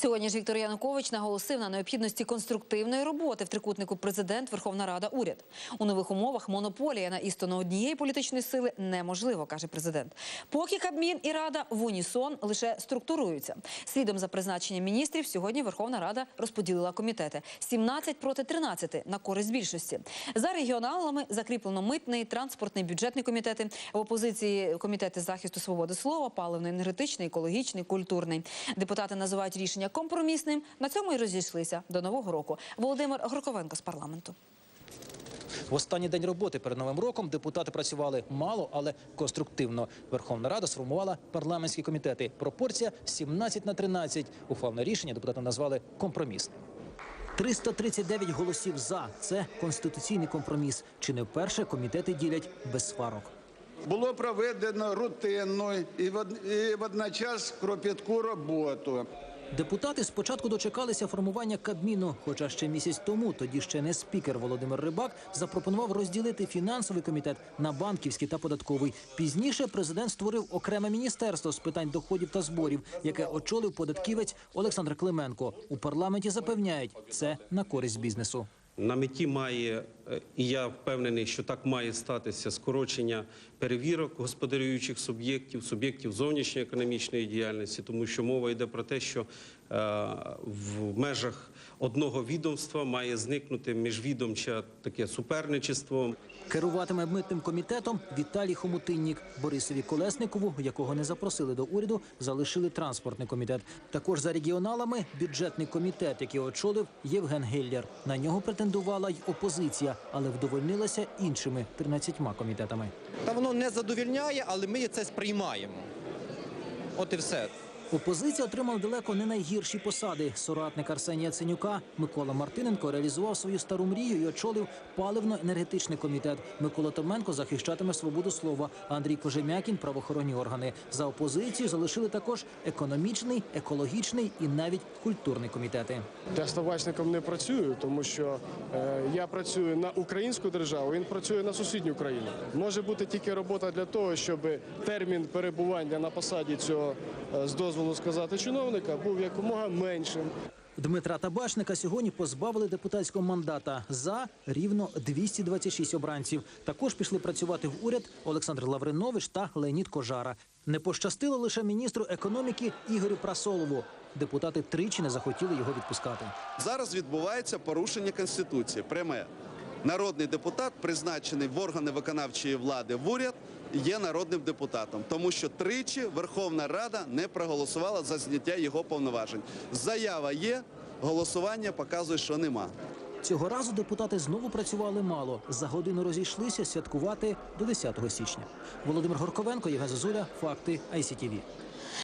Сьогодні ж Віктор Янукович наголосив на необхідності конструктивної роботи в трикутнику президент, Верховна Рада, уряд. У нових умовах монополія на істину однієї політичної сили неможливо, каже президент. Поки Кабмін і Рада в унісон лише структуруються. Слідом за призначенням міністрів сьогодні Верховна Рада розподілила комітети 17 проти 13 на користь більшості. За регіоналами закріплено митний, транспортний, бюджетний комітети. В опозиції комітети захисту свободи слова, паливно-енергетичний, екологічний, культурний. Депутати називають рішення компромісним. На цьому і розійшлися до нового року. Володимир Горковенко з парламенту. В останній день роботи перед новим роком депутати працювали мало, але конструктивно. Верховна Рада сформувала парламентські комітети. Пропорція 17 на 13. Ухвальне рішення депутати назвали компромісним. 339 голосів за це конституційний компроміс. Чи не вперше комітети ділять без сварок? Було проведено рутинну і водночас кропітку роботу. Депутати спочатку дочекалися формування Кабміну, хоча ще місяць тому тоді ще не спікер Володимир Рибак запропонував розділити фінансовий комітет на банківський та податковий. Пізніше президент створив окреме міністерство з питань доходів та зборів, яке очолив податківець Олександр Клименко. У парламенті запевняють, це на користь бізнесу. На меті має, е, і я впевнений, що так має статися скорочення перевірок господарюючих суб'єктів, суб'єктів зовнішньої економічної діяльності, тому що мова йде про те, що е, в межах одного відомства має зникнути міжвідомче таке суперничество. Керуватиме митним комітетом Віталій Хомутиннік. Борисові Колесникову, якого не запросили до уряду, залишили транспортний комітет. Також за регіоналами бюджетний комітет, який очолив Євген Геллер. На нього претендувала й опозиція, але вдовольнилася іншими 13 комітетами. Та воно не задовільняє, але ми це сприймаємо. От і все. Опозиція отримала далеко не найгірші посади. Соратник Арсенія Ценюка Микола Мартиненко реалізував свою стару мрію і очолив паливно-енергетичний комітет. Микола Томенко захищатиме свободу слова. Андрій Кожем'якін правоохоронні органи. За опозицію залишили також економічний, екологічний і навіть культурний комітети. Я ставачником не працюю, тому що е, я працюю на українську державу, він працює на сусідню країну. Може бути тільки робота для того, щоб термін перебування на посаді цього е, з дозволу сказати чиновника був якомога меншим. Дмитра Табачника сьогодні позбавили депутатського мандата за рівно 226 обранців. Також пішли працювати в уряд Олександр Лавринович та Леонід Кожара. Не пощастило лише міністру економіки Ігорю Прасолову. Депутати тричі не захотіли його відпускати. Зараз відбувається порушення конституції. Пряме народний депутат, призначений в органи виконавчої влади в уряд, є народним депутатом, тому що тричі Верховна Рада не проголосувала за зняття його повноважень. Заява є, голосування показує, що нема. Цього разу депутати знову працювали мало. За годину розійшлися святкувати до 10 січня. Володимир Горковенко, Євген Зазуля, Факти ICTV.